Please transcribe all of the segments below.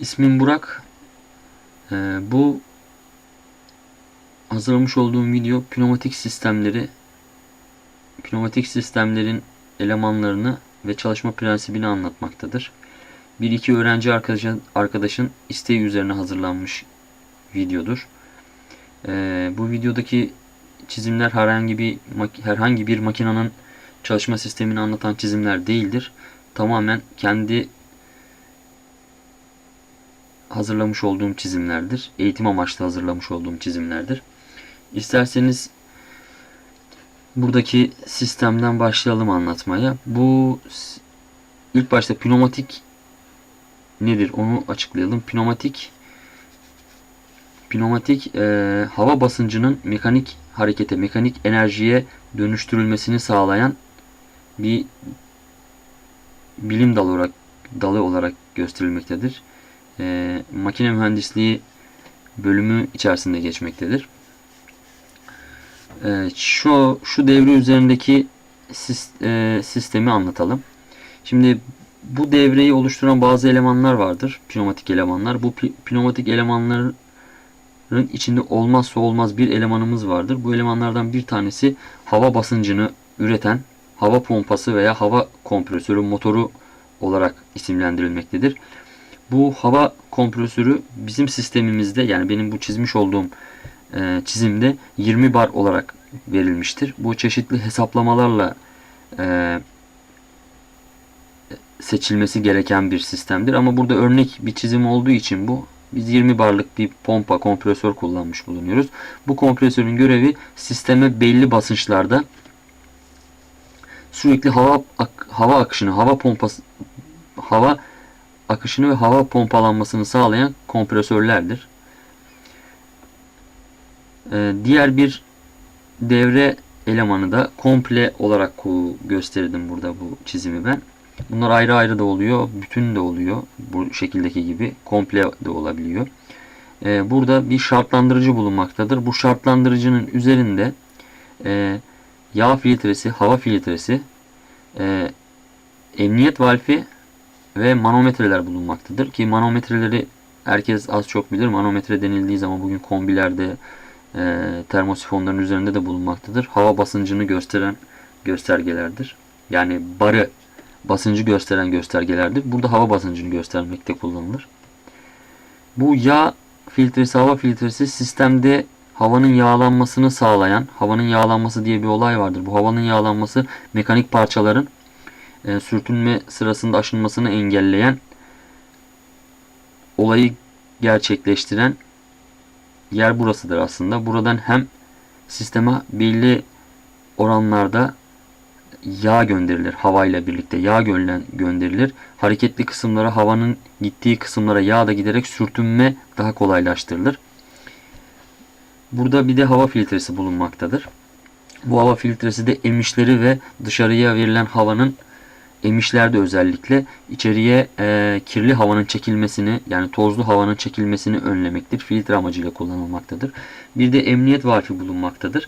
İsmim Burak. Ee, bu hazırlamış olduğum video pneumatik sistemleri, pneumatik sistemlerin elemanlarını ve çalışma prensibini anlatmaktadır. Bir iki öğrenci arkadaşın, arkadaşın isteği üzerine hazırlanmış videodur. Ee, bu videodaki çizimler herhangi bir herhangi bir makinenin çalışma sistemini anlatan çizimler değildir. Tamamen kendi hazırlamış olduğum çizimlerdir. Eğitim amaçlı hazırlamış olduğum çizimlerdir. İsterseniz buradaki sistemden başlayalım anlatmaya. Bu ilk başta pneumatik nedir onu açıklayalım. Pneumatik pneumatik e, hava basıncının mekanik harekete, mekanik enerjiye dönüştürülmesini sağlayan bir bilim dalı olarak dalı olarak gösterilmektedir. E, makine mühendisliği bölümü içerisinde geçmektedir. E, şu şu devre üzerindeki sis- e, sistemi anlatalım. Şimdi bu devreyi oluşturan bazı elemanlar vardır. Pneumatik elemanlar. Bu pneumatik elemanların içinde olmazsa olmaz bir elemanımız vardır. Bu elemanlardan bir tanesi hava basıncını üreten hava pompası veya hava kompresörü motoru olarak isimlendirilmektedir. Bu hava kompresörü bizim sistemimizde yani benim bu çizmiş olduğum e, çizimde 20 bar olarak verilmiştir. Bu çeşitli hesaplamalarla e, seçilmesi gereken bir sistemdir. Ama burada örnek bir çizim olduğu için bu biz 20 barlık bir pompa kompresör kullanmış bulunuyoruz. Bu kompresörün görevi sisteme belli basınçlarda sürekli hava ak- hava akışını, hava pompası hava akışını ve hava pompalanmasını sağlayan kompresörlerdir. Ee, diğer bir devre elemanı da komple olarak gösterdim burada bu çizimi ben. Bunlar ayrı ayrı da oluyor, bütün de oluyor. Bu şekildeki gibi komple de olabiliyor. Ee, burada bir şartlandırıcı bulunmaktadır. Bu şartlandırıcının üzerinde e, yağ filtresi, hava filtresi, e, emniyet valfi ve manometreler bulunmaktadır. Ki manometreleri herkes az çok bilir. Manometre denildiği zaman bugün kombilerde e, termosifonların üzerinde de bulunmaktadır. Hava basıncını gösteren göstergelerdir. Yani barı basıncı gösteren göstergelerdir. Burada hava basıncını göstermekte kullanılır. Bu yağ filtresi, hava filtresi sistemde havanın yağlanmasını sağlayan, havanın yağlanması diye bir olay vardır. Bu havanın yağlanması mekanik parçaların e, sürtünme sırasında aşınmasını engelleyen olayı gerçekleştiren yer burasıdır aslında. Buradan hem sisteme belli oranlarda yağ gönderilir. Havayla birlikte yağ gönderilir. Hareketli kısımlara havanın gittiği kısımlara yağ da giderek sürtünme daha kolaylaştırılır. Burada bir de hava filtresi bulunmaktadır. Bu hava filtresi de emişleri ve dışarıya verilen havanın emişlerde özellikle içeriye e, kirli havanın çekilmesini yani tozlu havanın çekilmesini önlemektir. Filtre amacıyla kullanılmaktadır. Bir de emniyet valfi bulunmaktadır.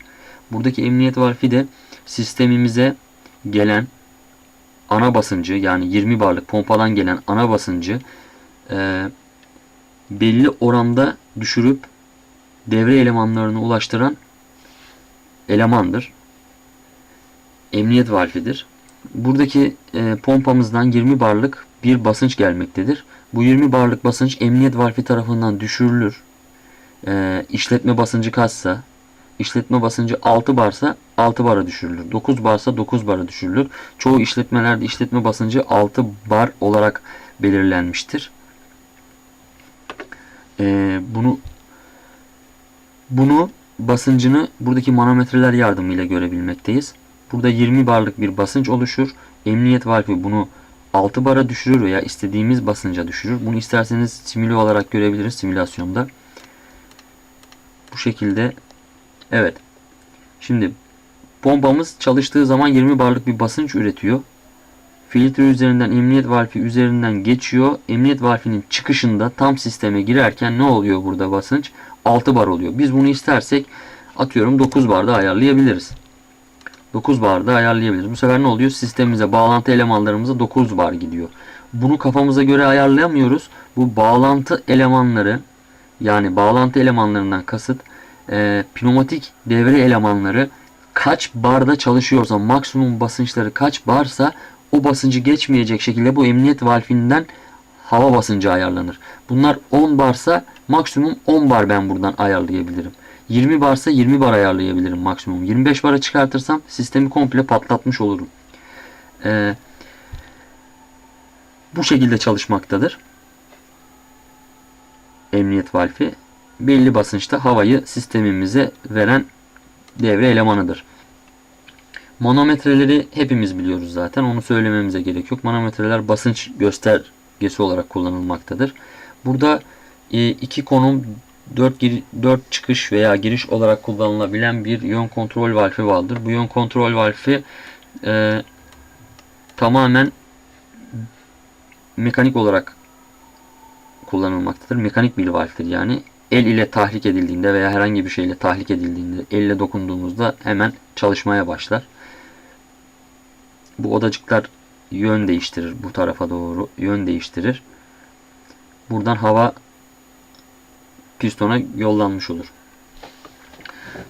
Buradaki emniyet valfi de sistemimize gelen ana basıncı yani 20 barlık pompadan gelen ana basıncı e, belli oranda düşürüp devre elemanlarına ulaştıran elemandır. Emniyet valfidir. Buradaki e, pompamızdan 20 barlık bir basınç gelmektedir. Bu 20 barlık basınç emniyet valfi tarafından düşürülür. E, işletme basıncı kaçsa, işletme basıncı 6 barsa 6 bara düşürülür. 9 barsa 9 bara düşürülür. Çoğu işletmelerde işletme basıncı 6 bar olarak belirlenmiştir. E, bunu bunu basıncını buradaki manometreler yardımıyla görebilmekteyiz. Burada 20 barlık bir basınç oluşur. Emniyet valfi bunu 6 bara düşürür veya istediğimiz basınca düşürür. Bunu isterseniz simüle olarak görebiliriz simülasyonda. Bu şekilde evet. Şimdi pompamız çalıştığı zaman 20 barlık bir basınç üretiyor. Filtre üzerinden emniyet valfi üzerinden geçiyor. Emniyet valfinin çıkışında tam sisteme girerken ne oluyor burada basınç? 6 bar oluyor. Biz bunu istersek atıyorum 9 barda ayarlayabiliriz. 9 barda ayarlayabiliriz. Bu sefer ne oluyor? Sistemimize bağlantı elemanlarımıza 9 bar gidiyor. bunu kafamıza göre ayarlayamıyoruz. Bu bağlantı elemanları yani bağlantı elemanlarından kasıt e, pneumatik devre elemanları kaç barda çalışıyorsa maksimum basınçları kaç barsa o basıncı geçmeyecek şekilde bu emniyet valfinden hava basıncı ayarlanır. Bunlar 10 barsa maksimum 10 bar ben buradan ayarlayabilirim. 20 barsa 20 bar ayarlayabilirim maksimum. 25 bara çıkartırsam sistemi komple patlatmış olurum. Ee, bu şekilde çalışmaktadır. Emniyet valfi belli basınçta havayı sistemimize veren devre elemanıdır. Manometreleri hepimiz biliyoruz zaten. Onu söylememize gerek yok. Manometreler basınç göstergesi olarak kullanılmaktadır. Burada e, iki konum 4, gir, 4 çıkış veya giriş olarak kullanılabilen bir yön kontrol valfi vardır. Bu yön kontrol valfi e, tamamen mekanik olarak kullanılmaktadır. Mekanik bir valftir yani. El ile tahrik edildiğinde veya herhangi bir şeyle tahrik edildiğinde elle dokunduğumuzda hemen çalışmaya başlar. Bu odacıklar yön değiştirir. Bu tarafa doğru yön değiştirir. Buradan hava pistona yollanmış olur.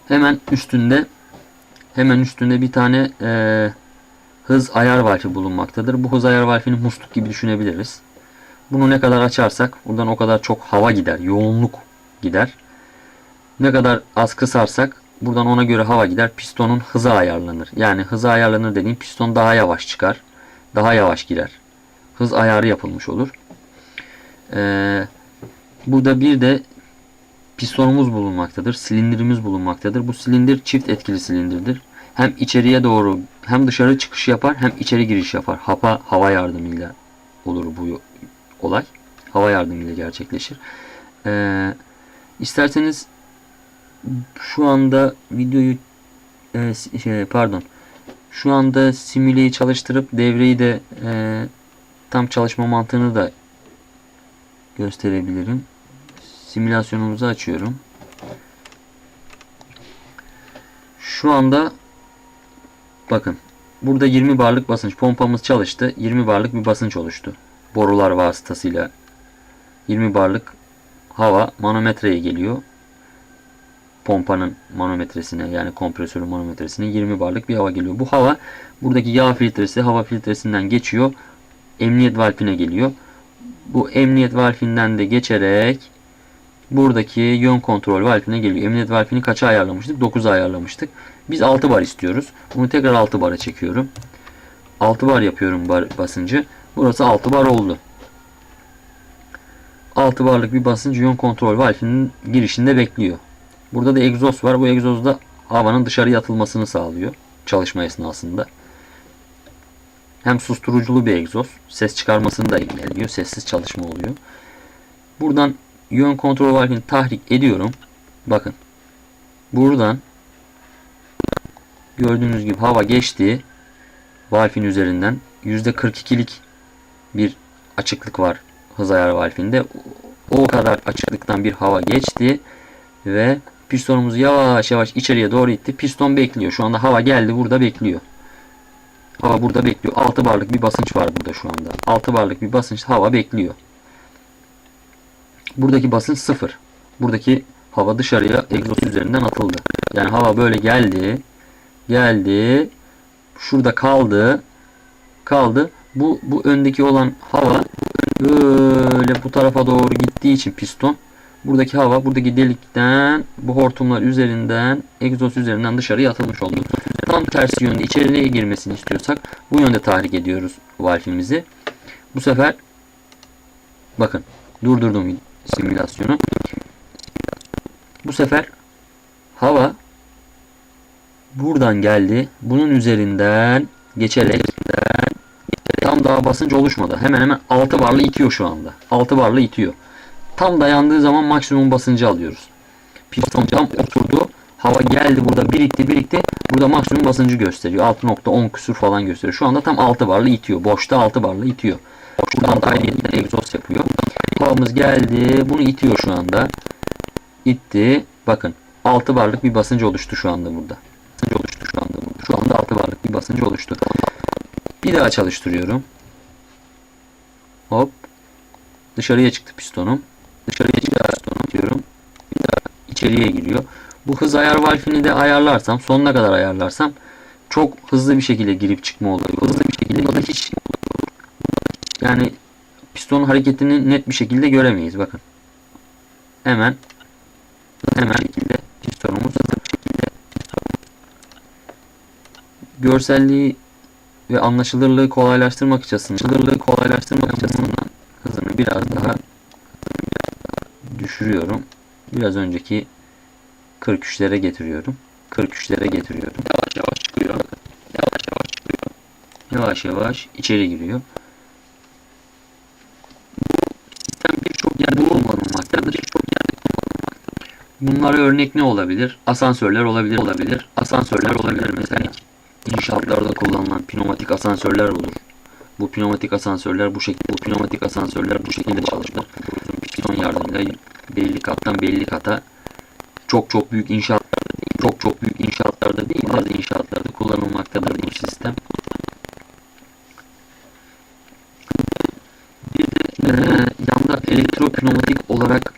Hemen üstünde hemen üstünde bir tane e, hız ayar valfi bulunmaktadır. Bu hız ayar valfini musluk gibi düşünebiliriz. Bunu ne kadar açarsak buradan o kadar çok hava gider. Yoğunluk gider. Ne kadar az kısarsak buradan ona göre hava gider. Pistonun hızı ayarlanır. Yani hızı ayarlanır dediğim piston daha yavaş çıkar. Daha yavaş girer. Hız ayarı yapılmış olur. Ee, burada bir de pistonumuz bulunmaktadır. Silindirimiz bulunmaktadır. Bu silindir çift etkili silindirdir. Hem içeriye doğru hem dışarı çıkış yapar hem içeri giriş yapar. Hava, hava yardımıyla olur bu olay. Hava yardımıyla gerçekleşir. Ee, isterseniz şu anda videoyu e, şey, pardon şu anda simüleyi çalıştırıp devreyi de e, tam çalışma mantığını da gösterebilirim. Simülasyonumuzu açıyorum. Şu anda bakın burada 20 barlık basınç pompamız çalıştı. 20 barlık bir basınç oluştu. Borular vasıtasıyla 20 barlık hava manometreye geliyor. Pompanın manometresine yani kompresörün manometresine 20 barlık bir hava geliyor. Bu hava buradaki yağ filtresi hava filtresinden geçiyor. Emniyet valfine geliyor. Bu emniyet valfinden de geçerek buradaki yön kontrol valfine geliyor. Emniyet valfini kaça ayarlamıştık? 9'a ayarlamıştık. Biz 6 bar istiyoruz. Bunu tekrar 6 bara çekiyorum. 6 bar yapıyorum bar basıncı. Burası 6 bar oldu. 6 barlık bir basınç yön kontrol valfinin girişinde bekliyor. Burada da egzoz var. Bu egzoz da havanın dışarıya atılmasını sağlıyor çalışma esnasında. Hem susturuculu bir egzoz. Ses çıkarmasını da engelliyor. Sessiz çalışma oluyor. Buradan yön kontrol valfini tahrik ediyorum. Bakın. Buradan gördüğünüz gibi hava geçti. Valfin üzerinden %42'lik bir açıklık var hız ayar valfinde. O kadar açıklıktan bir hava geçti ve pistonumuz yavaş yavaş içeriye doğru itti. Piston bekliyor. Şu anda hava geldi burada bekliyor. Hava burada bekliyor. 6 barlık bir basınç var burada şu anda. 6 barlık bir basınç hava bekliyor. Buradaki basınç 0. Buradaki hava dışarıya egzoz üzerinden atıldı. Yani hava böyle geldi. Geldi. Şurada kaldı. Kaldı. Bu, bu öndeki olan hava böyle bu tarafa doğru gittiği için piston buradaki hava buradaki delikten bu hortumlar üzerinden egzoz üzerinden dışarıya atılmış oldu. Tam tersi yönde içeriye girmesini istiyorsak bu yönde tahrik ediyoruz valfimizi. Bu sefer bakın durdurdum simülasyonu. Bu sefer hava buradan geldi. Bunun üzerinden geçerek tam daha basınç oluşmadı. Hemen hemen 6 barlı itiyor şu anda. 6 barlı itiyor. Tam dayandığı zaman maksimum basıncı alıyoruz. Piston tam oturdu. Hava geldi burada birikti birikti. Burada maksimum basıncı gösteriyor. 6.10 küsur falan gösteriyor. Şu anda tam 6 barlı itiyor. Boşta 6 barlı itiyor. Buradan da ayrıyetten egzoz yapıyor. Havamız geldi. Bunu itiyor şu anda. İtti. Bakın 6 barlık bir basınç oluştu şu anda burada. Basınç oluştu şu anda burada. Şu anda 6 barlık bir basınç oluştu. Bir daha çalıştırıyorum. Hop. Dışarıya çıktı pistonum. Dışarıya çıktı pistonum diyorum. Bir daha içeriye giriyor. Bu hız ayar valfini de ayarlarsam, sonuna kadar ayarlarsam çok hızlı bir şekilde girip çıkma oluyor. Hızlı bir şekilde hiç yani pistonun hareketini net bir şekilde göremeyiz. Bakın. Hemen hemen şekilde pistonumuz görselliği ve anlaşılırlığı kolaylaştırmak için anlaşılırlığı kolaylaştırmak açısından hızını biraz daha düşürüyorum. Biraz önceki 43'lere getiriyorum. 43'lere getiriyorum. Yavaş yavaş çıkıyor. Yavaş yavaş çıkıyor. Yavaş yavaş içeri giriyor. Sistem birçok yerde kullanılmaktadır. Birçok yerde kullanılmaktadır. Bunlara örnek ne olabilir? Asansörler olabilir, olabilir. Asansörler olabilir mesela. İnşaatlarda kullanılan pneumatik asansörler olur. Bu pneumatik asansörler bu şekilde, bu pneumatik asansörler bu şekilde çalışır. Piston yardımıyla belli kattan belli kata çok çok büyük inşaatlarda değil, çok çok büyük inşaatlarda değil, bazı inşaatlarda kullanılmaktadır bu sistem. Bir de e, yanda elektropneumatik olarak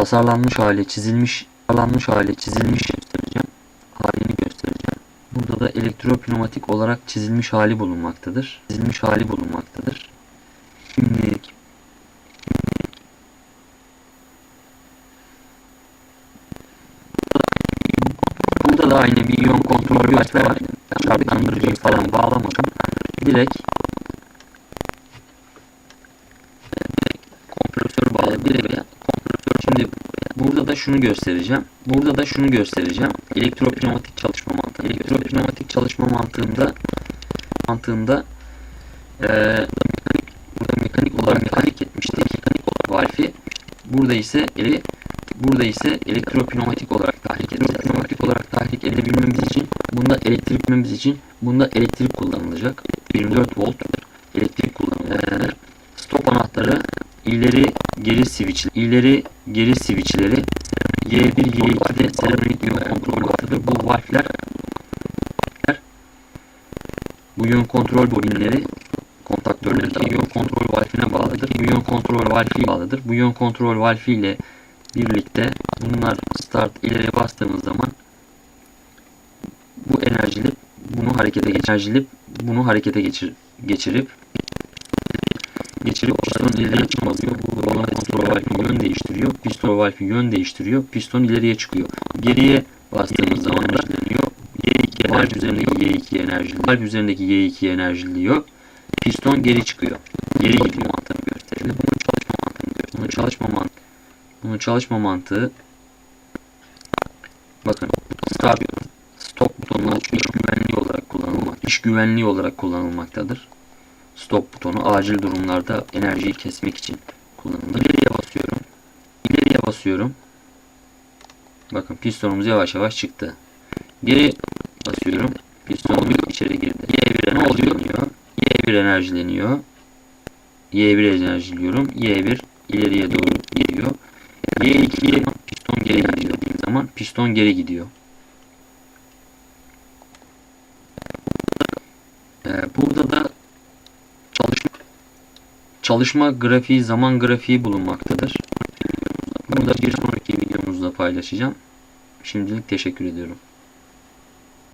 tasarlanmış hale, çizilmiş, tasarlanmış hale, çizilmiş göstereceğim. Halini göstereceğim. Burada da elektropneumatik olarak çizilmiş hali bulunmaktadır. Çizilmiş hali bulunmaktadır. Şimdi Burada da aynı bir yön kontrol var. Çarptandırıcıyı falan bağlamadım. Direkt kompresörü bağlı. Direkt yani kompresör. Şimdi burada da şunu göstereceğim. Burada da şunu göstereceğim. Elektropneumatik çalışma mantığı. Elektropneumatik çalışma mantığında mantığında eee burada mekanik olarak mekanik etmiştik. Mekanik olarak valfi. Burada ise eli Burada ise elektropneumatik olarak tahrik edeceğiz. Olarak tahrik edebilmemiz için bunda elektrik için bunda elektrik kullanılacak. 24 volt elektrik kullanılacak. Stop anahtarı ileri geri switch ileri geri switchleri Y1 Y2'de seramik yön kontrol altıdır. Bu valfler bu yön kontrol bobinleri kontaktörleri yön kontrol valfine bağlıdır. Bu yön kontrol valfi bağlıdır. Bu yön kontrol valfi ile birlikte bunlar start ileri bastığımız zaman bu enerjili bunu harekete geçir, enerjili bunu harekete geçir, geçirip geçirip piston ileriye çıkmalıyor. Bu balon kontrol valfi yön değiştiriyor. Piston valfi yön değiştiriyor. Piston ileriye çıkıyor. Geriye bastığımız zaman da Y2 valf üzerindeki Y2 enerjili. Valf üzerindeki Y2 enerjiliyor. Piston geri çıkıyor. Geri gidiyor mantığını gösterelim. Bunun çalışma mantığını gösterelim. Bunun çalışma mantığı bunun çalışma mantığı bakın start stop butonu iş güvenliği olarak kullanılmak iş güvenliği olarak kullanılmaktadır. Stop butonu acil durumlarda enerjiyi kesmek için kullanılır. İleriye basıyorum. İleriye basıyorum. Bakın pistonumuz yavaş yavaş çıktı. Geri basıyorum. Pistonumuz içeri girdi. Y1'e ne oluyor? Y1 enerjileniyor. Y1 enerjiliyorum. Y1 ileriye doğru gidiyor. Y2'ye piston geri dediğim zaman piston geri gidiyor. Ee, burada da çalışma, çalışma grafiği, zaman grafiği bulunmaktadır. Bunu da bir sonraki videomuzda paylaşacağım. Şimdilik teşekkür ediyorum.